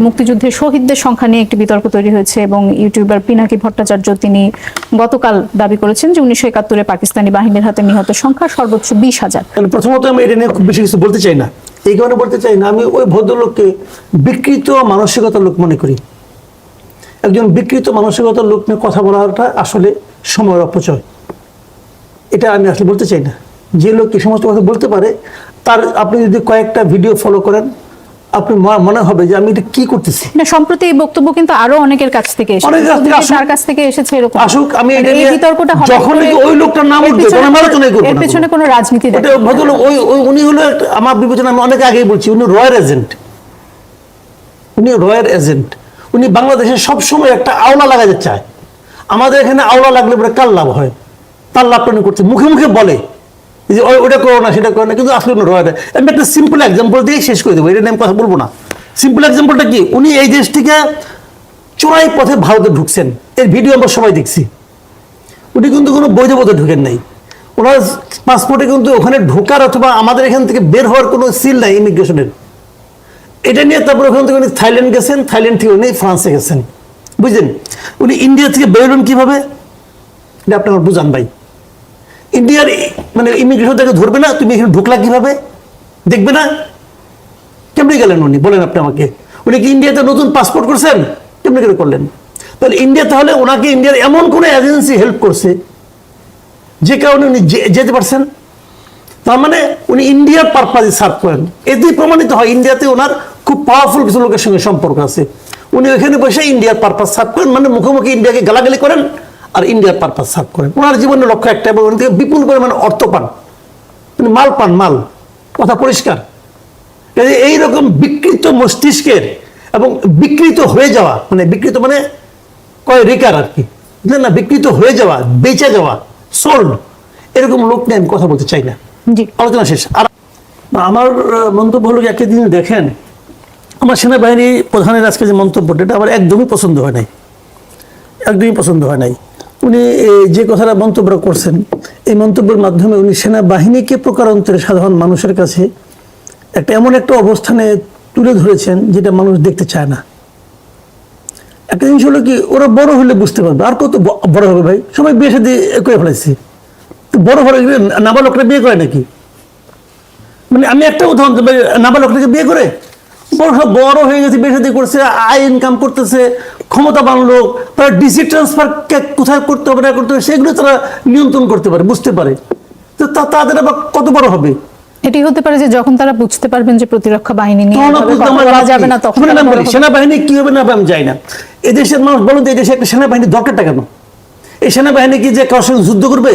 মুক্তিযুদ্ধের শহীদদের সংখ্যা নিয়ে একটি বিতর্ক তৈরি হয়েছে এবং ইউটিউবার পিনাকি ভট্টাচার্য তিনি গতকাল দাবি করেছেন যে উনিশশো একাত্তরে পাকিস্তানি বাহিনীর হাতে নিহত সংখ্যা সর্বোচ্চ বিশ হাজার। প্রথমত আমি এটা নিয়ে খুব বেশি কিছু বলতে চাই না। এই কারণে বলতে চাই না, আমি ওই ভদ্রলোককে বিকৃত মানসিকতার লোক মনে করি। একজন বিকৃত মানসিকতার লোক নিয়ে কথা বলাটা আসলে সময়ের অপচয়। এটা আমি আসলে বলতে চাই না। যে লোক এই সমস্ত কথা বলতে পারে, তার আপনি যদি কয়েকটা ভিডিও ফলো করেন আপনি মনে হবে যে আমি এটা কি করতেছি? না সম্প্রতি এই বক্তব্য কিন্তু আরও অনেকের কাছ থেকে এসেছে। তার কাছ থেকে এসেছে এরকম। আসুক, আমি এটা এই নিয়ে- বিতর্কটা হঠাৎ যখন ওই লোকটার নাম উঠবে, তখন আমি আলোচনাই করব এর পেছনে কোনো রাজনীতি ভদ্রলোক ওই উনি হলো আমার বিবেচনা আমি অনেক আগেই বলছি উনি রয়্যাল এজেন্ট। উনি রয়্যাল এজেন্ট। উনি বাংলাদেশে সবসময় একটা আওলা লাগাতে চায়। আমাদের এখানে আওলা লাগলে পরে কার লাভ হয়? তার লাভটা উনি করছে? মুখে মুখে বলে। যে ওটা করো না, সেটা করো না, কিন্তু আসলে রয়্যাল আমি একটা সিম্পল এক্সাম্পল দিয়ে শেষ করে দেবো এটা নিয়ে আমি কথা বলব না। সিম্পল এক্সাম্পলটা কি? উনি এই দেশ থেকে চোরাই পথে ভারতে ঢুকছেন। এর ভিডিও আমরা সবাই দেখছি। উনি কিন্তু কোনো বৈধ পথে ঢুকেন নাই। ওনার পাসপোর্টে কিন্তু ওখানে ঢোকার অথবা আমাদের এখান থেকে বের হওয়ার কোনো সিল নাই ইমিগ্রেশনের। এটা নিয়ে তারপর ওখান থেকে উনি থাইল্যান্ড গেছেন, থাইল্যান্ড থেকে উনি ফ্রান্সে গেছেন। বুঝলেন? উনি ইন্ডিয়া থেকে বেরোলেন কীভাবে? এটা আপনি আমার বুঝান ভাই। ইন্ডিয়ার মানে ইমিগ্রেশন থেকে ধরবে না? তুমি এখানে ঢুকলা কীভাবে? দেখবে না? কেমনি গেলেন উনি? বলেন আপনি আমাকে। উনি কি ইন্ডিয়াতে নতুন পাসপোর্ট করছেন? কেমনি করে করলেন? তাহলে ইন্ডিয়া তাহলে ওনাকে ইন্ডিয়ার এমন কোনো এজেন্সি হেল্প করছে, যে কারণে উনি যেতে পারছেন? তার মানে উনি ইন্ডিয়ার পারপাজে সার্ভ করেন। এতেই প্রমাণিত হয়, ইন্ডিয়াতে ওনার খুব পাওয়ারফুল কিছু লোকের সঙ্গে সম্পর্ক আছে। উনি ওখানে বসে ইন্ডিয়ার পারপাস সার্ভ করেন মানে মুখোমুখি ইন্ডিয়াকে গালাগালি করেন। আর ইন্ডিয়ার পারপাস সার্ভ করেন ওনার জীবনের লক্ষ্য একটা এবং ওখান থেকে বিপুল পরিমাণে অর্থ পান। উনি মাল পান মাল। কথা পরিষ্কার। এইরকম বিকৃত মস্তিষ্কের এবং বিকৃত হয়ে যাওয়া মানে বিকৃত মানে কয় রেকার আর কি। বুঝলেন না? বিকৃত হয়ে যাওয়া বেঁচে যাওয়া সোল্ড এরকম লোক নিয়ে আমি কথা বলতে চাই না। আলোচনা শেষ। আর আমার মন্তব্য হলো একটা জিনিস দেখেন আমার সেনাবাহিনী প্রধানের আজকে যে মন্তব্যটা এটা আমার একদমই পছন্দ হয় নাই। একদমই পছন্দ হয় নাই। উনি যে কথাটা মন্তব্য করছেন, এই মন্তব্যের মাধ্যমে উনি সেনাবাহিনীকে প্রকারান্তরে সাধারণ মানুষের কাছে একটা এমন একটা অবস্থানে তুলে ধরেছেন যেটা মানুষ দেখতে চায় না। একটা জিনিস হলো কি, ওরা বড় হলে বুঝতে পারবে। আর কত বড় হবে ভাই? সবাই বিয়ে সাথে করে ফেলেছে। তো বড় হলে নাবালকরা বিয়ে করে নাকি? মানে আমি একটা উদাহরণ নাবালকটাকে বিয়ে করে? বড় বড় হয়ে গেছে, বিয়ে সাথে করছে, আয় ইনকাম করতেছে ক্ষমতাবান লোক তারা ডিসি ট্রান্সফার কোথায় করতে হবে না করতে হবে সেগুলো তারা নিয়ন্ত্রণ করতে পারে বুঝতে পারে। তো তাদের আবার কত বড় হবে? এটি হতে পারে যে যখন তারা বুঝতে পারবেন যে প্রতিরক্ষা বাহিনী নিয়ে যাবে না তখন। সেনাবাহিনী কি হবে না আমি যাই না। এদেশের মানুষ বলুন তো এদেশে একটা সেনাবাহিনী দরকারটা কেন? এই সেনাবাহিনী কি যে কারোর সঙ্গে যুদ্ধ করবে?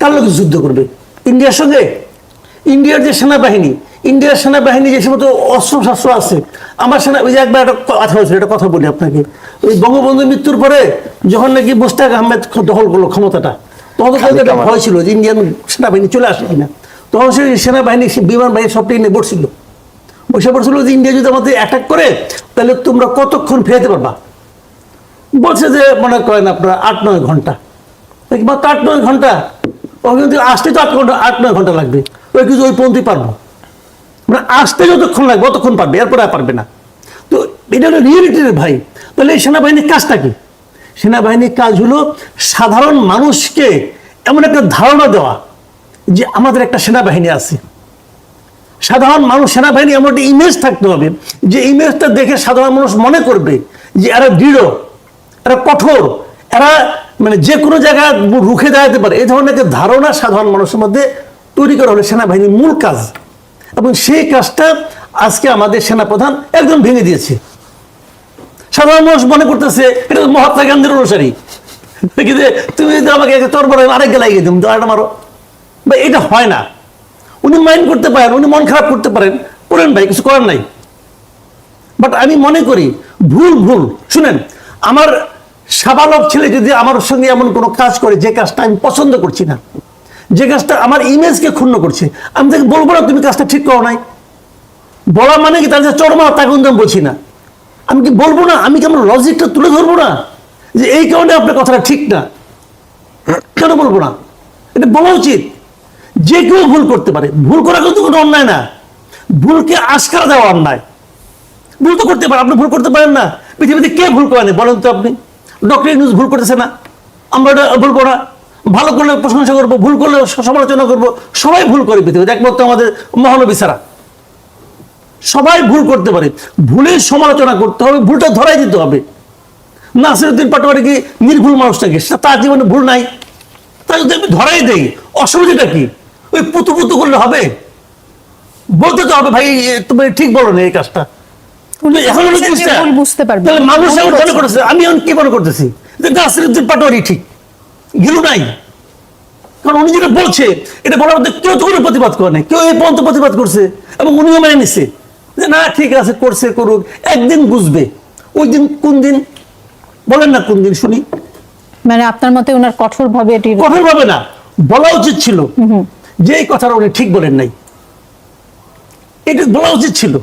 কার লোক যুদ্ধ করবে? ইন্ডিয়ার সঙ্গে? ইন্ডিয়ার যে সেনাবাহিনী ইন্ডিয়ার সেনাবাহিনী যে সমস্ত অস্ত্র শস্ত্র আছে আমার সেনা ওই যে একবার একটা কথা হয়েছিল একটা কথা বলি আপনাকে। ওই বঙ্গবন্ধু মৃত্যুর পরে যখন নাকি মোস্তাক আহমেদ দখল করল ক্ষমতাটা তখন তো ভয় ছিল যে ইন্ডিয়ান সেনাবাহিনী চলে আসে কিনা। তখন সেই সেনাবাহিনী সে বিমান বাহিনী সবটাই নিয়ে বসছিল বসে পড়ছিল যে ইন্ডিয়া যদি আমাদের অ্যাটাক করে তাহলে তোমরা কতক্ষণ ফেরাতে পারবা? বলছে যে মনে করেন আপনারা আট নয় ঘণ্টা। মাত্র আট নয় ঘণ্টা? ও কিন্তু আসতে তো আট ঘণ্টা আট নয় ঘণ্টা লাগবে। ওই কিছু ওই পর্যন্তই পারব। মানে আসতে যতক্ষণ লাগবে অতক্ষণ পারবে, এরপরে আর পারবে না। তো এটা হলো রিয়েলিটির ভাই। তাহলে এই সেনাবাহিনীর কাজটা কি? সেনাবাহিনীর কাজ হলো সাধারণ মানুষকে এমন একটা ধারণা দেওয়া যে আমাদের একটা সেনাবাহিনী আছে। সাধারণ মানুষ, সেনাবাহিনী এমন একটা ইমেজ থাকতে হবে যে ইমেজটা দেখে সাধারণ মানুষ মনে করবে যে এরা দৃঢ়, এরা কঠোর, এরা মানে যে কোনো জায়গায় রুখে দাঁড়াতে পারে। এই ধরনের ধারণা সাধারণ মানুষের মধ্যে তৈরি করা হলো সেনাবাহিনীর মূল কাজ। এবং সেই কাজটা আজকে আমাদের সেনাপ্রধান একদম ভেঙে দিয়েছে। সাধারণ মানুষ মনে করতেছে, এটা মহাত্মা গান্ধীর অনুসারী। কিন্তু তুমি যদি আমাকে একটা তরবার আরেক গেলাই গিয়ে তো আরেকটা মারো। বা এটা হয় না। উনি মাইন্ড করতে পারেন, উনি মন খারাপ করতে পারেন। করেন ভাই, কিছু করার নাই। বাট আমি মনে করি, ভুল ভুল। শুনেন, আমার সাবালক ছেলে যদি আমার সঙ্গে এমন কোনো কাজ করে, যে কাজটা আমি পছন্দ করছি না যে কাজটা আমার ইমেজকে ক্ষুণ্ণ করছে। আমি তাকে বলব না, তুমি কাজটা ঠিক করো নাই। বলা মানে কি? তাদের চরমা তা কিন্তু আমি বলছি না। আমি কি বলব না? আমি কি আমার লজিকটা তুলে ধরবো না? যে এই কারণে আপনার কথাটা ঠিক না। কেন বলব না? এটা বলা উচিত। যে কেউ ভুল করতে পারে। ভুল করা কিন্তু কোনো অন্যায় না। ভুলকে আশকারা দেওয়া অন্যায়। ভুল তো করতে পারেন আপনি ভুল করতে পারেন না। পৃথিবীতে কে ভুল করেন বলেন তো আপনি? ডক্টর ইউনুস ভুল করতেছে না। আমরা ভুল করা ভালো করলে প্রশংসা করব ভুল করলে সমালোচনা করব সবাই ভুল করে পৃথিবীতে একমাত্র আমাদের মহানবী ছাড়া। সবাই ভুল করতে পারে। ভুলের সমালোচনা করতে হবে ভুলটা ধরাই দিতে হবে। নাসিরুদ্দিন পাটোয়ারি কি নির্ভুল মানুষ নাকি? সে- তার জীবনে ভুল নাই। তাই যদি আমি ধরাই দেই অসুবিধাটা কি? ওই পুতু পুতু করলে হবে? বলতে তো হবে ভাই তুমি ঠিক বলো না এই কাজটা। এখন বুঝতে-। তাহলে মানুষ এখন মনে। করতেছে? আমি এখন কি মনে করতেছি? যে নাসিরুদ্দিন পাটোয়ারি ঠিক। গেল নাই। কারণ উনি যেটা বলছে এটা বলার মধ্যে কেউ তো কোনো প্রতিবাদ করে নাই। কেউ এই পর্যন্ত প্রতিবাদ করছে এবং উনিও মেনে নিছে যে না ঠিক আছে করছে করুক একদিন বুঝবে। ওই দিন কোন দিন? বলেন না কোন দিন শুনি। মানে আপনার মতে ওনার কঠোর ভাবে এটি কঠোর ভাবে না বলা উচিত ছিল। যে এই কথাটা উনি ঠিক বলেন নাই এটা বলা উচিত ছিল।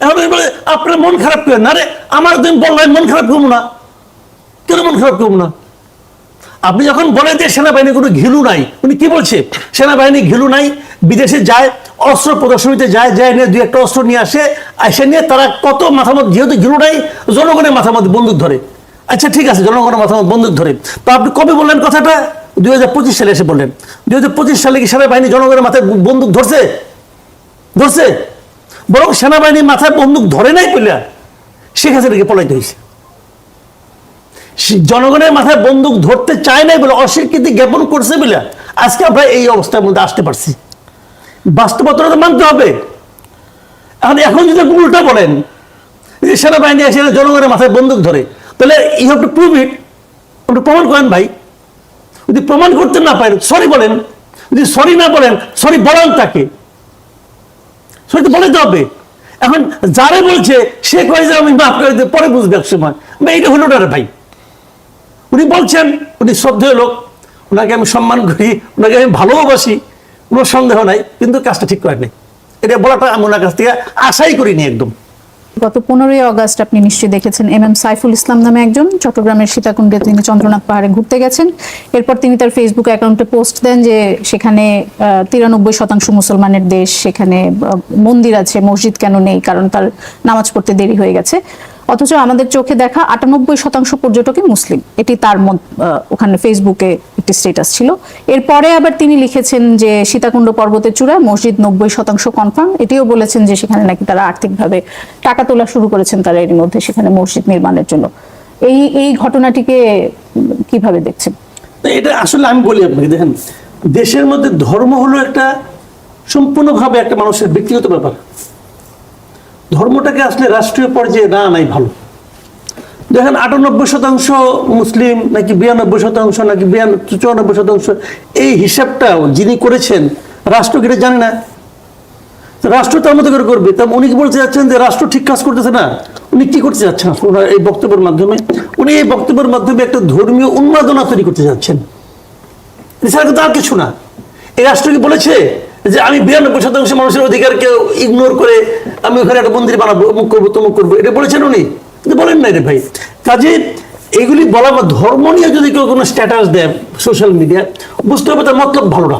এখন বলে আপনার মন খারাপ করেন না রে আমার দিন বললেন মন খারাপ করব না। কেন মন খারাপ করব না? আপনি যখন বলেন যে সেনাবাহিনী কোনো ঘিলু নাই, উনি কি বলছে? সেনাবাহিনী ঘিলু নাই, বিদেশে যায়, অস্ত্র প্রদর্শনীতে যায় যায় নিয়ে দুই একটা অস্ত্র নিয়ে আসে এসে নিয়ে তারা কত মাথা মধ্যে যেহেতু ঘিলু নাই, জনগণের মাথা মধ্যে বন্দুক ধরে। আচ্ছা ঠিক আছে, জনগণের মাথামত বন্দুক ধরে। তো আপনি কবে বললেন কথাটা? দুই হাজার পঁচিশ সালে এসে বললেন। দুই হাজার পঁচিশ সালে কি সেনাবাহিনী জনগণের মাথায় বন্দুক ধরছে? ধরছে? বরং সেনাবাহিনীর মাথায় বন্দুক ধরে নাই পেলে শেখ হাসিনাকে পলাইতে হয়েছে জনগণের মাথায় বন্দুক ধরতে চায় নাই বলে অস্বীকৃতি জ্ঞাপন করছে বলে আজকে আমরা এই অবস্থার মধ্যে আসতে পারছি। বাস্তবতা মানতে হবে। এখন এখন যদি আপনি উল্টা বলেন যে সেনাবাহিনী এসে জনগণের মাথায় বন্দুক ধরে তাহলে you have to prove it. আপনি প্রমাণ করেন ভাই। যদি প্রমাণ করতে না পারেন সরি বলেন। যদি সরি না বলেন সরি বলেন তাকে। সরি তো বলে তো হবে। এখন যারা বলছে সে কয়ে যে আমি মাফ করে দিই, পরে বুঝবে এক সময়। এইটা হলো না ভাই। উনি বলছেন, উনি শ্রদ্ধেয় লোক ওনাকে আমি সম্মান করি ওনাকে আমি ভালোবাসি, কোনো সন্দেহ নাই, কিন্তু কাজটা ঠিক করেন এটা বলাটা আমি ওনার কাছ থেকে আশাই করিনি একদম। গত পনেরোই অগস্ট আপনি নিশ্চয়ই দেখেছেন, এম এম সাইফুল ইসলাম নামে একজন চট্টগ্রামের সীতাকুণ্ডে তিনি চন্দ্রনাথ পাহাড়ে ঘুরতে গেছেন। এরপর তিনি তার ফেসবুক অ্যাকাউন্টে পোস্ট দেন যে সেখানে তিরানব্বই শতাংশ মুসলমানের দেশ সেখানে মন্দির আছে, মসজিদ কেন নেই, কারণ তার নামাজ পড়তে দেরি হয়ে গেছে। অথচ আমাদের চোখে দেখা আটানব্বই শতাংশ পর্যটকই মুসলিম। এটি তার ওখানে ফেসবুকে একটি স্ট্যাটাস ছিল। এরপরে আবার তিনি লিখেছেন যে সীতাকুণ্ড পর্বতের চূড়ায় মসজিদ নব্বই শতাংশ কনফার্ম এটিও বলেছেন যে সেখানে নাকি তারা আর্থিকভাবে টাকা তোলা শুরু করেছেন তারা এর মধ্যে সেখানে মসজিদ নির্মাণের জন্য। এই এই ঘটনাটিকে কীভাবে দেখছেন? এটা আসলে আমি বলি আপনাকে, দেখেন, দেশের মধ্যে ধর্ম হলো একটা সম্পূর্ণভাবে একটা মানুষের ব্যক্তিগত ব্যাপার। ধর্মটাকে আসলে রাষ্ট্রীয় পর্যায়ে না নাই ভালো। দেখেন আটানব্বই শতাংশ মুসলিম নাকি বিরানব্বই শতাংশ নাকি বিরান- চুরানব্বই শতাংশ, এই হিসাবটাও যিনি করেছেন, রাষ্ট্র কি এটা জানে না। রাষ্ট্র তার মতো করে করবে। তা উনি কি বলতে যাচ্ছেন যে রাষ্ট্র ঠিক কাজ করতেছে না? উনি কি করতে যাচ্ছেন ওনার এই বক্তব্যের মাধ্যমে, উনি এই বক্তব্যের মাধ্যমে একটা ধর্মীয় উন্মাদনা তৈরি করতে যাচ্ছেন এছাড়া কিন্তু আর কিছু না। এই রাষ্ট্র কি বলেছে? যে আমি বিরানব্বই শতাংশ মানুষের অধিকারকে ইগনোর করে আমি ওখানে একটা মন্দির বানাবো, অমুক করব, তমুক করব। এটা বলেছেন উনি। কিন্তু বলেন না রে ভাই। কাজে এগুলি বলা বা ধর্ম নিয়ে যদি কেউ কোনো স্ট্যাটাস দেয় সোশ্যাল মিডিয়া বুঝতে হবে তার মতলব ভালো না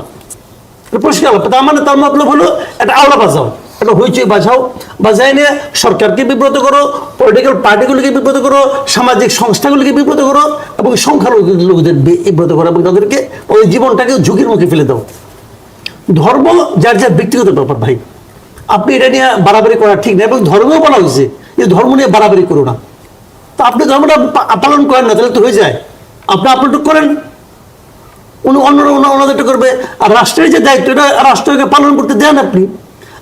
পরিষ্কার তার মানে তার মতলব হলো একটা আওলা বাজাও, একটা হইচই বাজাও। বাজায় নিয়ে সরকারকে বিব্রত করো পলিটিক্যাল পার্টিগুলিকে বিব্রত করো, সামাজিক সংস্থাগুলিকে বিব্রত করো, এবং সংখ্যালঘু লোকদের বিব্রত করো এবং তাদেরকে ওই জীবনটাকে ঝুঁকির মুখে ফেলে দাও। ধর্ম যার যার ব্যক্তিগত ব্যাপার ভাই। আপনি এটা নিয়ে বাড়াবাড়ি করা ঠিক না এবং ধর্মেও বলা হয়েছে যে ধর্ম নিয়ে বাড়াবাড়ি করো না। তা আপনি ধর্মটা পালন করেন না তাহলে তো হয়ে যায়। আপনি আপনারটুক করেন। উনি অন্যরা ওনা- ওনাদেরটা করবে। আর রাষ্ট্রের যে দায়িত্ব এটা রাষ্ট্রকে পালন করতে দেন আপনি।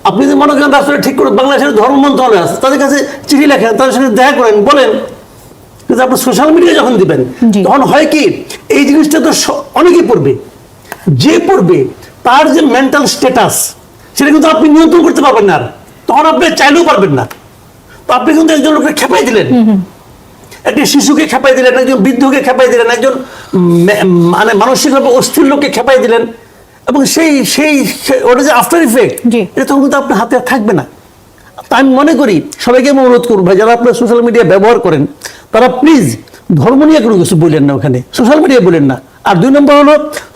আপনি যদি মনে করেন রাষ্ট্রটা ঠিক করে বাংলাদেশের ধর্ম মন্ত্রণালয় আছে তাদের কাছে চিঠি লেখেন তাদের সাথে দেখা করেন বলেন। কিন্তু আপনি সোশ্যাল মিডিয়া যখন দিবেন তখন হয় কি এই জিনিসটা তো অনেকেই পড়বে। যে পড়বে তার যে মেন্টাল স্ট্যাটাস সেটা কিন্তু আপনি নিয়ন্ত্রণ করতে পারবেন না তখন আপনি চাইলেও পারবেন না। তো আপনি কিন্তু একজন লোককে খেপাই দিলেন। একটি শিশুকে খেপাই দিলেন একজন বৃদ্ধকে খেপাই দিলেন একজন মানে মানসিকভাবে অস্থির লোককে খেপাই দিলেন। এবং সেই সেই ওটা যে আফটার ইফেক্ট। এটা তখন কিন্তু আপনার হাতে থাকবে না। তা আমি মনে করি সবাইকে আমি অনুরোধ করব ভাই যারা আপনার সোশ্যাল মিডিয়া ব্যবহার করেন তারা প্লিজ ধর্ম নিয়ে কোনো কিছু বললেন না ওখানে। সোশ্যাল মিডিয়া বলেন না। আর দুই নম্বর হলো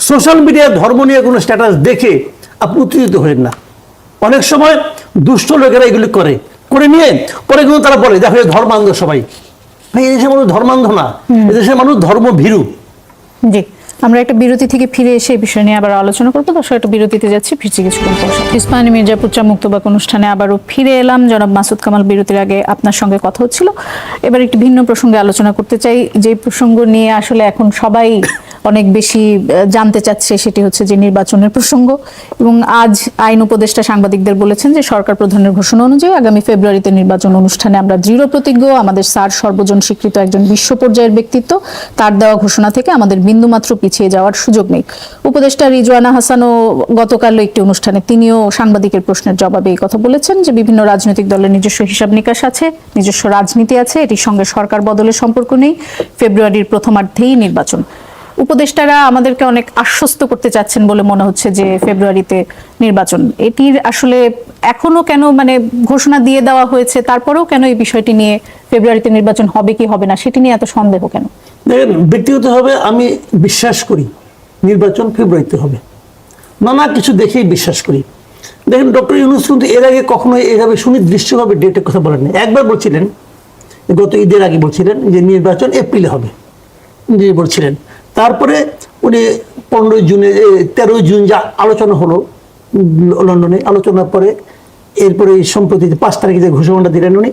সোশ্যাল মিডিয়ায় ধর্ম নিয়ে কোনো স্ট্যাটাস দেখে আপনি উত্তেজিত হলেন না। অনেক সময় দুষ্ট লোকেরা এগুলি করে করে নিয়ে পরে কিন্তু তারা বলে দেখো ধর্মান্ধ সবাই। এই দেশের মানুষ ধর্মান্ধ না এদেশের মানুষ ধর্ম ভীরু জি। আমরা একটা বিরতি থেকে ফিরে এসে এই বিষয় নিয়ে আবার আলোচনা করব। দর্শক, একটা বিরতিতে যাচ্ছি, ফিরছি কিছুক্ষণ পর। ইসমানী মির্জাপুর মুক্তবাক অনুষ্ঠানে আবারও ফিরে এলাম। জনাব মাসুদ কামাল বিরতির আগে আপনার সঙ্গে কথা হচ্ছিল। এবার একটি ভিন্ন প্রসঙ্গে আলোচনা করতে চাই। যে প্রসঙ্গ নিয়ে আসলে এখন সবাই অনেক বেশি জানতে চাচ্ছে সেটি হচ্ছে যে নির্বাচনের প্রসঙ্গ। এবং আজ আইন উপদেষ্টা সাংবাদিকদের বলেছেন যে সরকার প্রধানের ঘোষণা অনুযায়ী আগামী ফেব্রুয়ারিতে নির্বাচন অনুষ্ঠানে আমরা দৃঢ় প্রতিজ্ঞ। আমাদের স্যার সর্বজন স্বীকৃত একজন বিশ্ব পর্যায়ের ব্যক্তিত্ব। তার দেওয়া ঘোষণা থেকে আমাদের বিন্দুমাত্র পিছিয়ে যাওয়ার সুযোগ নেই। উপদেষ্টা রিজওয়ানা হাসানও গতকাল একটি অনুষ্ঠানে তিনিও সাংবাদিকের প্রশ্নের জবাবে এই কথা বলেছেন যে বিভিন্ন রাজনৈতিক দলের নিজস্ব হিসাব নিকাশ আছে, নিজস্ব রাজনীতি আছে, এটির সঙ্গে সরকার বদলের সম্পর্ক নেই। ফেব্রুয়ারির প্রথমার্ধেই নির্বাচন। উপদেষ্টারা আমাদেরকে অনেক আশ্বস্ত করতে চাচ্ছেন বলে মনে হচ্ছে যে ফেব্রুয়ারিতে নির্বাচন। এটির আসলে এখনও কেন মানে ঘোষণা দিয়ে দেওয়া হয়েছে, তারপরেও কেন এই বিষয়টি নিয়ে ফেব্রুয়ারিতে নির্বাচন হবে কি হবে না, সেটি নিয়ে এত সন্দেহ কেন? দেখেন ব্যক্তিগতভাবে আমি বিশ্বাস করি নির্বাচন ফেব্রুয়ারিতে হবে। নানা কিছু দেখেই বিশ্বাস করি। দেখেন, ডক্টর ইউনুস কিন্তু এর আগে কখনো এভাবে সুনির্দিষ্টভাবে ডেটের কথা বলেন একবার বলছিলেন, গত ঈদের আগে বলছিলেন যে নির্বাচন এপ্রিলে হবে। তিনি বলছিলেন তারপরে উনি পনেরোই জুনে তেরোই জুন যা আলোচনা হলো লন্ডনে আলোচনার পরে এরপরে সম্প্রতি পাঁচ তারিখে যে ঘোষণাটা দিলেন উনি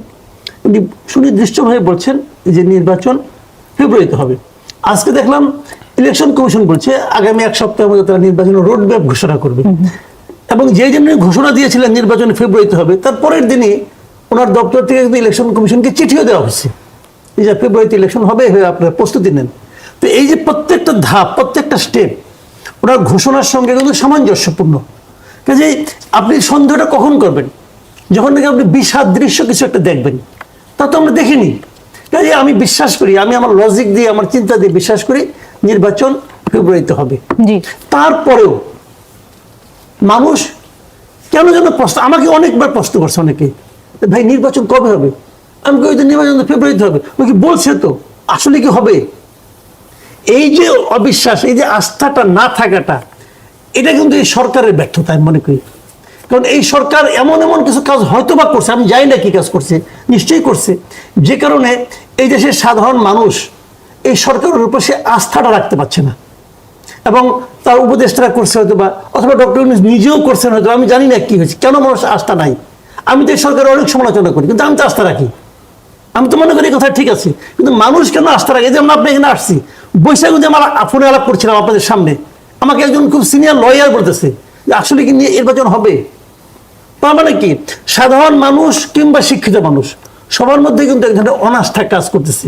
উনি সুনির্দিষ্টভাবে বলছেন যে নির্বাচন ফেব্রুয়ারিতে হবে। আজকে দেখলাম ইলেকশন কমিশন বলছে আগামী এক সপ্তাহের মধ্যে তারা নির্বাচনের রোড ম্যাপ ঘোষণা করবে। এবং যে জন্য ঘোষণা দিয়েছিলেন নির্বাচন ফেব্রুয়ারিতে হবে তার পরের দিনই ওনার দপ্তর থেকে কিন্তু ইলেকশন কমিশনকে চিঠিও দেওয়া হয়েছে। যে ফেব্রুয়ারিতে ইলেকশন হবে হয়ে আপনারা প্রস্তুতি নেন। তো এই যে প্রত্যেকটা ধাপ প্রত্যেকটা স্টেপ ওনার ঘোষণার সঙ্গে কিন্তু সামঞ্জস্যপূর্ণ। কাজে আপনি সন্দেহটা কখন করবেন? যখন নাকি আপনি বিষাদ দৃশ্য কিছু একটা দেখবেন তা তো আমরা দেখিনি। কাজে আমি বিশ্বাস করি আমি আমার লজিক দিয়ে আমার চিন্তা দিয়ে বিশ্বাস করি নির্বাচন ফেব্রুয়ারিতে হবে। তারপরেও মানুষ কেন যেন প্রশ্ন আমাকে অনেকবার প্রশ্ন করছে অনেকে ভাই নির্বাচন কবে হবে? আমি কই যে নির্বাচন ফেব্রুয়ারিতে হবে। ওই কি বলছে তো? আসলে কি হবে? এই যে অবিশ্বাস, এই যে আস্থাটা না থাকাটা, এটা কিন্তু এই সরকারের ব্যর্থতা, আমি মনে করি। কারণ এই সরকার এমন এমন কিছু কাজ হয়তো বা করছে, আমি জানি না কি কাজ করছে, নিশ্চয়ই করছে। যে কারণে এই দেশের সাধারণ মানুষ এই সরকারের উপর সে আস্থাটা রাখতে পারছে না। এবং তার উপদেষ্টারা করছে হয়তো বা অথবা ডক্টর নিজেও করছেন হয়তো আমি জানি না কি হয়েছে, কেন মানুষ আস্থা নাই? আমি তো এই সরকারের অনেক সমালোচনা করি, কিন্তু আমি তো আস্থা রাখি। আমি তো মনে করি কথা ঠিক আছে, কিন্তু মানুষ কেন আস্থা রাখে? যেমন আপনি এখানে আসছি, বৈশাখ যে আমার ফোনে আলাপ করছিলাম আপনাদের সামনে, আমাকে একজন খুব সিনিয়র লয়ার বলতেছে যে আসলে কি নিয়ে নির্বাচন হবে? তার মানে কি? সাধারণ মানুষ কিংবা শিক্ষিত মানুষ, সবার মধ্যে কিন্তু এক ধরনের অনাস্থা কাজ করতেছে।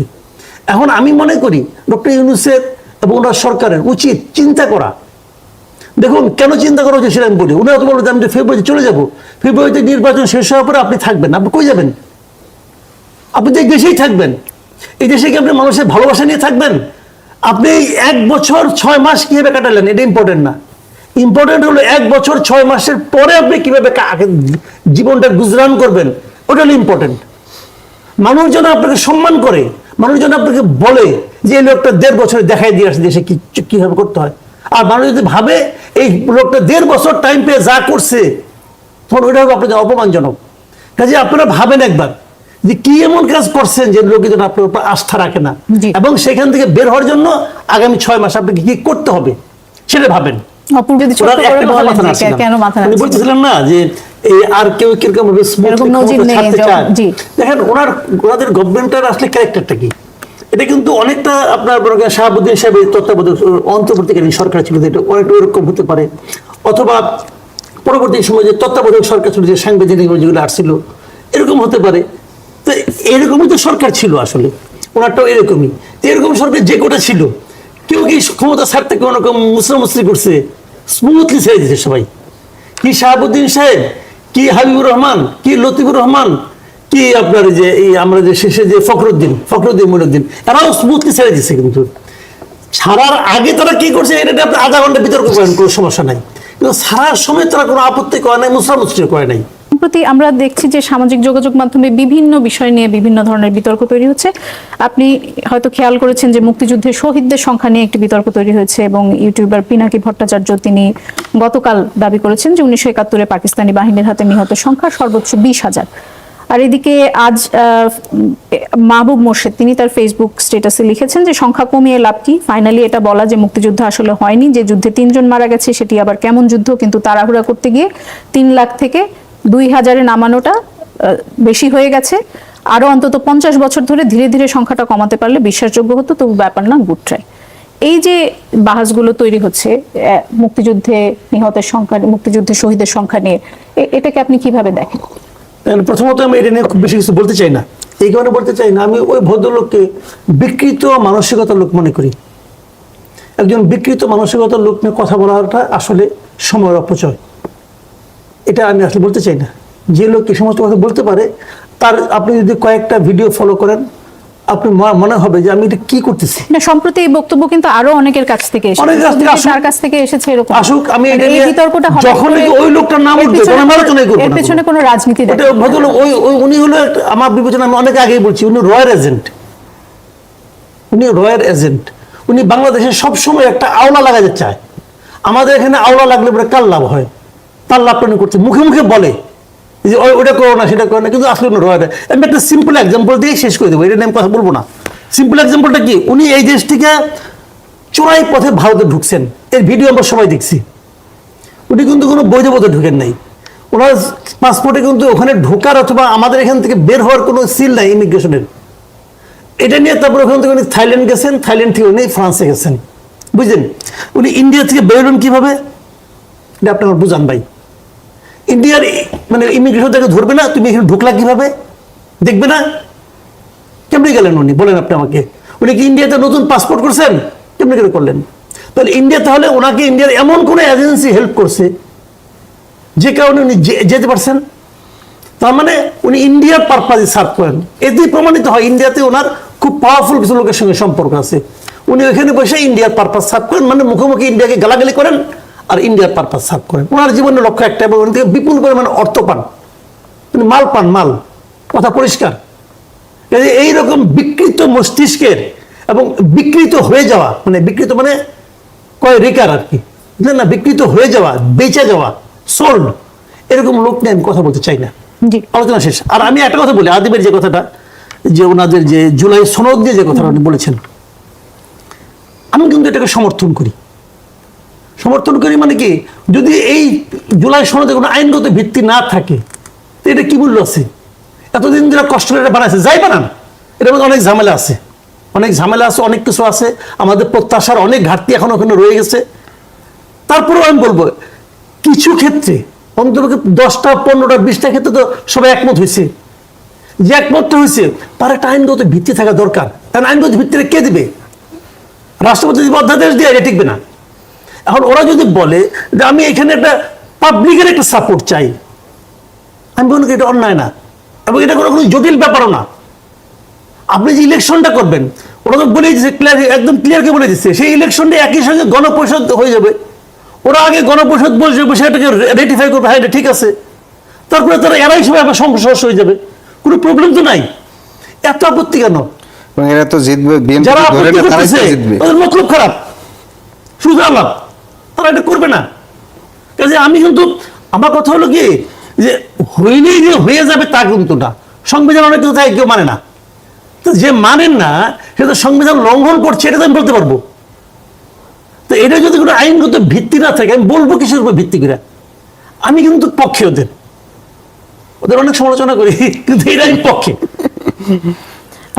এখন আমি মনে করি, ডক্টর ইউনুসের এবং ওনার সরকারের উচিত চিন্তা করা। দেখুন, কেন চিন্তা করা উচিত সেটা আমি বলি। উনি হয়তো বলবেন আমি ফেব্রুয়ারিতে চলে যাব। ফেব্রুয়ারিতে নির্বাচন শেষ হওয়ার পরে আপনি থাকবেন, আপনি কই যাবেন? আপনি তো এই দেশেই থাকবেন, এই দেশে কি আপনি মানুষের ভালোবাসা নিয়ে থাকবেন? আপনি এক বছর ছয় মাস কীভাবে কাটালেন? এটা ইম্পর্টেন্ট না। ইম্পর্টেন্ট হলো এক বছর ছয় মাসের পরে আপনি কীভাবে জীবনটা গুজরান করবেন? ওটা হলো ইম্পর্টেন্ট মানুষ যেন আপনাকে সম্মান করে, মানুষ যেন আপনাকে বলে যে এই লোকটা দেড় বছরে দেখাই দিয়ে আসছে দেশে কীভাবে করতে হয়। আর মানুষ যদি ভাবে এই লোকটা দেড় বছর টাইম পেয়ে যা করছে, তখন ওইটা হবে আপনাদের অপমানজনক। কাজে আপনারা ভাবেন একবার যে কি এমন কাজ করছেন যে লোকে যেন আপনার উপর আস্থা রাখে না? এবং সেখান থেকে বের হওয়ার জন্য আগামী ছয় মাস আপনাকে কি করতে হবে? সেটা ভাবেন। না। যে আর কেউ কীরকম। দেখেন ওনার ওনাদের গভর্নমেন্টের আসলে ক্যারেক্টারটা কি? এটা কিন্তু অনেকটা আপনার করেন শাহাবুদ্দিন সাহেবের তত্ত্বাবধায়ক অন্তর্বর্তীকালীন সরকার ছিল এটা অনেকটা ওরকম হতে পারে। অথবা পরবর্তী সময় যে তত্ত্বাবধায়ক সরকার ছিল যে সাংবিধানিক যেগুলো আসছিল এরকম হতে পারে। তো এরকমই তো সরকার ছিল আসলে। ওনারটাও এরকমই। তো এরকম সরকার যে কোটা ছিল, কেউ কি ক্ষমতা ছাড়তে কোনো রকম মুসলামুসলি করছে? স্মুথলি ছেড়ে দিয়েছে সবাই। কি শাহাবুদ্দিন সাহেব, কি হাবিবুর রহমান, কি লতিফুর রহমান, কি আপনার যে, এই আমরা যে শেষে যে ফখরুদ্দিন ফখরুদ্দিন মনুদ্দিন এরাও স্মুথলি ছেড়ে দিচ্ছে কিন্তু। ছাড়ার আগে তারা কি করছে, এটা আপনি আধা ঘণ্টা বিতর্ক করেন, কোনো সমস্যা নাই। কিন্তু ছাড়ার সময় তারা কোনো আপত্তি করে নাই মুসলামুসলি করে নাই। সম্প্রতি আমরা দেখছি যে সামাজিক যোগাযোগ মাধ্যমে বিভিন্ন বিষয় নিয়ে বিভিন্ন ধরনের বিতর্ক তৈরি হচ্ছে। আপনি হয়তো খেয়াল করেছেন যে মুক্তিযুদ্ধের শহীদদের সংখ্যা নিয়ে একটি বিতর্ক তৈরি হয়েছে এবং ইউটিউবার পিনাকি ভট্টাচার্য তিনি গতকাল দাবি করেছেন যে উনিশশো একাত্তরে পাকিস্তানি বাহিনীর হাতে নিহত সংখ্যা সর্বোচ্চ বিশ হাজার। আর এদিকে আজ মাহবুব মোর্শেদ তিনি তার ফেসবুক স্ট্যাটাসে লিখেছেন যে সংখ্যা কমিয়ে লাভ কি? ফাইনালি এটা বলা যে মুক্তিযুদ্ধ আসলে হয়নি, যে যুদ্ধে তিনজন মারা গেছে সেটি আবার কেমন যুদ্ধ? কিন্তু তাড়াহুড়া করতে গিয়ে তিন লাখ থেকে দুই হাজারে নামানোটা বেশি হয়ে গেছে। আরও অন্তত পঞ্চাশ বছর ধরে ধীরে ধীরে সংখ্যাটা কমাতে পারলে বিশ্বাসযোগ্য হতো, তবু ব্যাপার না গুড ট্রাই এই যে বাহাসগুলো তৈরি হচ্ছে মুক্তিযুদ্ধে নিহতের সংখ্যা, মুক্তিযুদ্ধে শহীদের সংখ্যা নিয়ে এটাকে আপনি কীভাবে দেখেন? প্রথমত আমি এটা নিয়ে খুব বেশি কিছু বলতে চাই না। এই কারণে বলতে চাই না, আমি ওই ভদ্রলোককে বিকৃত মানসিকতার লোক মনে করি। একজন বিকৃত মানসিকতার লোক নিয়ে কথা বলাটা আসলে সময়ের অপচয়। এটা আমি আসলে বলতে চাই না। যে লোক এই সমস্ত কথা বলতে পারে তার আপনি যদি কয়েকটা ভিডিও ফলো করেন আপনি মনে হবে যে আমি এটা কি করতেছি। না সম্প্রতি এই বক্তব্য কিন্তু আরও অনেকের কাছ থেকে এসেছে। তার কাছ থেকে এসেছে এরকম। আসুক, আমি মানে এই বিতর্কটা যখন ওই লোকটার নাম উঠবে, তখন আমি আলোচনাই করব এর পেছনে কোনো রাজনীতি এটা ভদ্রলোক ওই উনি হলো আমার বিবেচনা আমি অনেক আগেই বলছি উনি রয়্যাল এজেন্ট উনি রয়্যাল এজেন্ট উনি বাংলাদেশে সবসময় একটা আওলা লাগাতে চায়। আমাদের এখানে আওলা লাগলে পরে কার লাভ হয়? তার লাভ উনি করছে, মুখে মুখে বলে। যে ওটা করো না, সেটা করো না, কিন্তু আসলে রয়্যাল আমি একটা সিম্পল এক্সাম্পল দিয়ে শেষ করে দেবো, এটা নিয়ে আমি কথা বলব না। সিম্পল এক্সাম্পলটা কি? উনি এই দেশটিকে চোরাই পথে ভারতে ঢুকছেন। এর ভিডিও আমরা সবাই দেখছি। উনি কিন্তু কোনো বৈধ পথে ঢুকেন নাই। ওনার পাসপোর্টে কিন্তু ওখানে ঢোকার অথবা আমাদের এখান থেকে বের হওয়ার কোনো সিল নাই ইমিগ্রেশনের এটা নিয়ে তারপর ওখান থেকে উনি থাইল্যান্ড গেছেন, থাইল্যান্ড থেকে উনি ফ্রান্সে গেছেন। বুঝলেন? উনি ইন্ডিয়া থেকে বেরোলেন কীভাবে? এটা আপনি আমার বুঝান ভাই। ইন্ডিয়ার মানে ইমিগ্রেশন থেকে ধরবে না? তুমি এখানে ঢুকলা কীভাবে? দেখবে না? কেমনি গেলেন উনি? বলেন আপনি আমাকে। উনি কি ইন্ডিয়াতে নতুন পাসপোর্ট করছেন? কেমনি করে করলেন? তাহলে ইন্ডিয়া তাহলে ওনাকে ইন্ডিয়ার এমন কোনো এজেন্সি হেল্প করছে, যে কারণে উনি যেতে পারছেন? তার মানে উনি ইন্ডিয়ার পারপাজে সার্ভ করেন। এতেই প্রমাণিত হয়, ইন্ডিয়াতে ওনার খুব পাওয়ারফুল কিছু লোকের সঙ্গে সম্পর্ক আছে। উনি ওখানে বসে ইন্ডিয়ার পারপাস সার্ভ করেন মানে মুখোমুখি ইন্ডিয়াকে গালাগালি করেন। আর ইন্ডিয়ার পারপাস সার্ভ করেন ওনার জীবনের লক্ষ্য একটা এবং থেকে বিপুল পরিমাণে অর্থ পান। উনি মাল পান মাল। কথা পরিষ্কার। এইরকম বিকৃত মস্তিষ্কের এবং বিকৃত হয়ে যাওয়া মানে বিকৃত মানে কয় রেকার আর কি। বুঝলেন না? বিকৃত হয়ে যাওয়া বেঁচে যাওয়া সোল্ড এরকম লোক নিয়ে আমি কথা বলতে চাই না। আলোচনা শেষ। আর আমি একটা কথা বলি আদিবের যে কথাটা যে ওনাদের যে জুলাই সনদ দিয়ে যে কথাটা উনি বলেছেন আমি কিন্তু এটাকে সমর্থন করি। সমর্থন করি মানে কি? যদি এই জুলাই সনদে কোনো আইনগত ভিত্তি না থাকে, তো এটা কি মূল্য আছে? এতদিন যারা কষ্ট করে এটা বানাইছে, যাই বানান। এটার মধ্যে অনেক ঝামেলা আছে। অনেক ঝামেলা আছে, অনেক কিছু আছে। আমাদের প্রত্যাশার অনেক ঘাটতি এখন ওখানে রয়ে গেছে। তারপরেও আমি বলব, কিছু ক্ষেত্রে, অন্তত দশটা, পনেরোটা, বিশটা ক্ষেত্রে তো সবাই একমত হয়েছে। যে একমতটা হয়েছে, তার একটা আইনগত ভিত্তি থাকা দরকার। কারণ আইনগত ভিত্তিটা কে দিবে? রাষ্ট্রপতি যদি অধ্যাদেশ দিয়ে, এটা টিকবে না। এখন ওরা যদি বলে যে আমি এখানে একটা পাবলিকের একটা সাপোর্ট চাই আমি বলব কি এটা অন্যায় না এবং এটা কোনো কোনো জটিল ব্যাপারও না। আপনি যে ইলেকশনটা করবেন ওরা তো বলে দিচ্ছে ক্লিয়ার একদম ক্লিয়ারকে বলে দিচ্ছে সেই ইলেকশনটা একই সঙ্গে গণপরিষদ হয়ে যাবে। ওরা আগে গণপরিষদ বসে বসে এটাকে রেটিফাই করবে হ্যাঁ ঠিক আছে। তারপরে তারা এরাই সবাই আবার সংঘর্ষ হয়ে যাবে। কোনো প্রবলেম তো নাই। এত আপত্তি কেন? এরা তো জিতবে যারা আপত্তি করতেছে তো জিতবে। ওদের মতলব খারাপ। শুধু আলাপ। তারা এটা করবে না। কাজে আমি কিন্তু, আমার কথা হলো কি, যে হইলেই যে হয়ে যাবে তা কিন্তু না। সংবিধান অনেক কিছু থাকে কেউ মানে না। তো যে মানেন না, সে তো সংবিধান লঙ্ঘন করছে, এটা তো আমি বলতে পারব। তো এটা যদি কোনো আইনগত ভিত্তি না থাকে, আমি বলব কিসের উপর ভিত্তি করে? আমি কিন্তু পক্ষে ওদের। ওদের অনেক সমালোচনা করি, কিন্তু এটা আমি পক্ষে।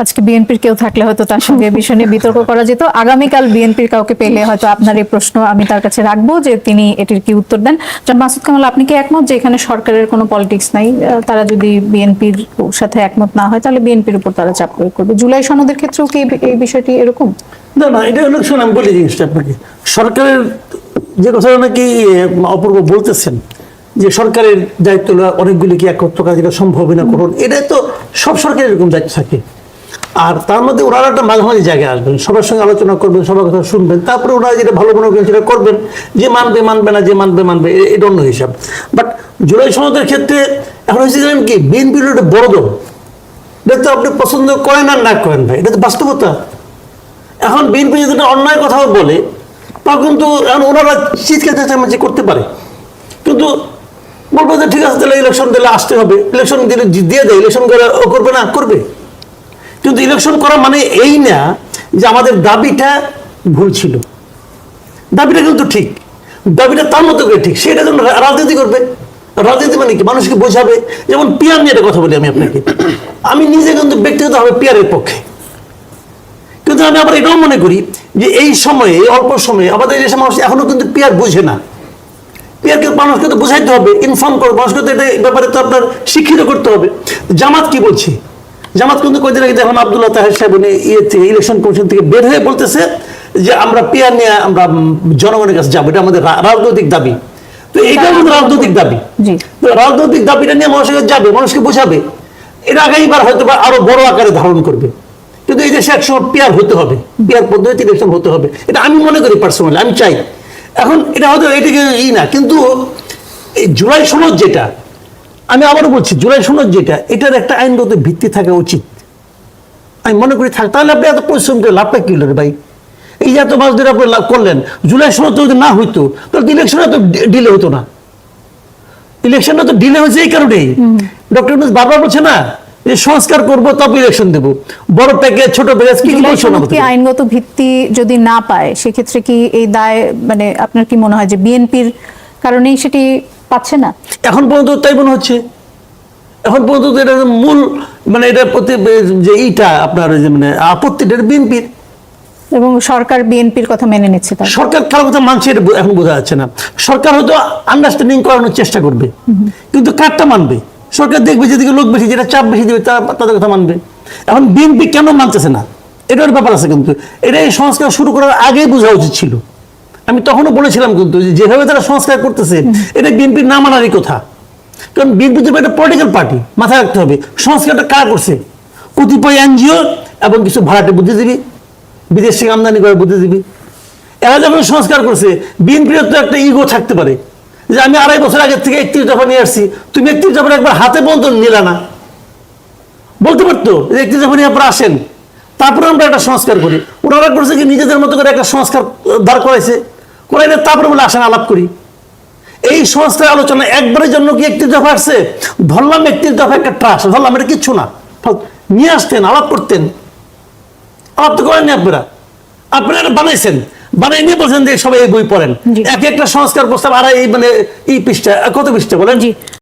আজকে বিএনপির কেউ থাকলে হয়তো তার সঙ্গে বিষয় নিয়ে বিতর্ক করা যেত। আগামীকাল বিএনপির কাউকে পেলে হয়তো আপনার এই প্রশ্ন আমি তার কাছে রাখব যে তিনি এটির কি উত্তর দেন। জন মাসুদ কামাল, আপনি কি একমত যে এখানে সরকারের কোনো পলিটিক্স নাই? তারা যদি বিএনপির সাথে একমত না হয়, তাহলে বিএনপির উপর তারা চাপ প্রয়োগ করবে। জুলাই সনদের ক্ষেত্রেও কি এই- বিষয়টি এরকম? না না, এটা হলো শোন আমি বলি জিনিসটা আপনাকে। সরকারের যে কথাটা নাকি অপূর্ব বলতেছেন, যে সরকারের দায়িত্ব অনেকগুলি কি একত্র কাজ সম্ভব না, করুন এটা তো সব সরকারের এরকম দায়িত্ব থাকে। আর তার মধ্যে ওনারা একটা মাঝে মাঝে জায়গায় আসবেন, সবার সঙ্গে আলোচনা করবেন, সবার কথা শুনবেন, তারপরে ওনারা যেটা ভালো মনে করেন সেটা করবেন, যে মানবে মানবে না, যে মানবে মানবে এটা অন্য হিসাব। বাট জুলাই সনদের ক্ষেত্রে এখন হয়েছে জানেন কি, বিএনপির একটা বড় দল। এটা তো আপনি পছন্দ করেন আর না করেন ভাই, এটা তো বাস্তবতা। এখন বিএনপি যদি একটা অন্যায় কথাও বলে তা কিন্তু এখন ওনারা চিৎকার চেঁচামেচি করতে পারে। কিন্তু বলব যে ঠিক আছে, তাহলে ইলেকশন দিলে আসতে হবে ইলেকশন দিলে দিয়ে দেয় ইলেকশন করে ও করবে না, করবে। কিন্তু ইলেকশন করা মানে এই না যে আমাদের দাবিটা ভুল ছিল। দাবিটা কিন্তু ঠিক। দাবিটা তার মতো করে ঠিক। সেটা রা- রাজনীতি করবে, রাজনীতি মানে কি? মানুষকে বোঝাবে। যেমন পিয়ার নিয়ে একটা কথা বলি আমি আপনাকে। আমি নিজে কিন্তু ব্যক্তিগতভাবে পিয়ারের পক্ষে। কিন্তু আমি আবার এটাও মনে করি যে এই সময়ে, এই অল্প সময়ে আমাদের দেশের মানুষ এখনও কিন্তু পিয়ার বুঝে না। পিয়ারকে মানুষকে তো বোঝাইতে হবে ইনফর্ম করবে মানুষকে তো এটা ব্যাপারে তো আপনার শিক্ষিত করতে হবে। জামাত কি বলছে? জামাত কিন্তু কয়েকদিন আগে দেখলাম আবদুল্লাহ তাহের সাহেব উনি ইয়ে থেকে ইলেকশন কমিশন থেকে বের হয়ে বলতেছে যে আমরা পেয়ার নিয়ে আমরা জনগণের কাছে যাব এটা আমাদের রাজনৈতিক দাবি। তো এটা আমাদের রাজনৈতিক দাবি। রাজনৈতিক দাবিটা নিয়ে মানুষের কাছে যাবে মানুষকে বোঝাবে। এটা আগামীবার হয়তো বা আরও বড় আকারে ধারণ করবে। কিন্তু এই দেশে একসময় পেয়ার হতে হবে পিয়ার পদ্ধতি ইলেকশন হতে হবে এটা আমি মনে করি পার্সোনালি আমি চাই। এখন এটা হয়তো এটাকে ই না কিন্তু এই জুলাই সনদ যেটা আমি আবারও বলছি জুলাই সনদ যেটা এটার একটা আইনগত ভিত্তি থাকা উচিত। আমি মনে করি থাক তাহলে আপনি এত পরিশ্রম করে লাভটা কি হলো রে ভাই? এই যে এত মাস ধরে আপনি লাভ করলেন জুলাই সনদ যদি না হইতো তাহলে ইলেকশন এত ডিলে হতো না। ইলেকশনটা তো ডিলে হয়েছে এই কারণেই। ডক্টর বারবার বলছে না যে সংস্কার করব তবে ইলেকশন দেবো। বড় প্যাকেজ ছোট প্যাকেজ কি কি বলছো না কি আইনগত ভিত্তি যদি না পায় সেক্ষেত্রে কি এই দায় মানে আপনার কি মনে হয় যে বিএনপির কারণেই সেটি পাচ্ছে না। এখন পর্যন্ত তাই মনে হচ্ছে? এখন পর্যন্ত এটা মূল মানে এটা প্রতি যে এইটা আপনার যে মানে আপত্তিটা বিএনপির। এবং সরকার বিএনপির কথা মেনে নিচ্ছে সরকার কারও কথা মানছে এটা এখন বোঝা যাচ্ছে না। সরকার হয়তো আন্ডারস্ট্যান্ডিং করানোর চেষ্টা করবে। কিন্তু কারটা মানবে? সরকার দেখবে যেদিকে লোক বেশি যেটা চাপ বেশি দেবে তারা তাদের কথা মানবে। এখন বিএনপি কেন মানতেছে না? এটার ব্যাপার আছে কিন্তু। এটা এই সংস্কার শুরু করার আগেই বোঝা উচিত ছিল। আমি তখনও বলেছিলাম কিন্তু যে যেভাবে তারা সংস্কার করতেছে এটা বিএনপির না মানারই কথা। কারণ বিএনপি তো একটা পলিটিক্যাল পার্টি মাথায় রাখতে হবে। সংস্কারটা কারা করছে? কতিপয় এনজিও এবং কিছু ভাড়াটে বুদ্ধিজীবী বিদেশ থেকে আমদানি করে বুদ্ধিজীবী। এরা যখন সংস্কার করছে বিএনপির তো একটা ইগো থাকতে পারে। যে আমি আড়াই বছর আগের থেকে একত্রিশ দফা নিয়ে আসছি তুমি একত্রিশ দফা একবার হাতে পর্যন্ত নিলে না। বলতে পারতো যে একত্রিশ দফা নিয়ে আপনারা আসেন তারপরে আমরা একটা সংস্কার করি। ওনারা করছে কি নিজেদের মতো করে একটা সংস্কার দাঁড় করাইছে। করাইলে তারপরে বলে আসেন আলাপ করি। এই সংস্কার আলোচনা একবারের জন্য কি একটি দফা আসছে? ধরলাম একটি দফা একটা ট্রাস ধরলাম এটা কিচ্ছু না। নিয়ে আসতেন আলাপ করতেন। আলাপ তো করেননি আপনারা। আপনারা বানাইছেন। বানাই নিয়ে বলছেন যে সবাই এই বই পড়েন। এক একটা সংস্কার প্রস্তাব আর এই মানে এই পৃষ্ঠা কত পৃষ্ঠা বলেন? জি।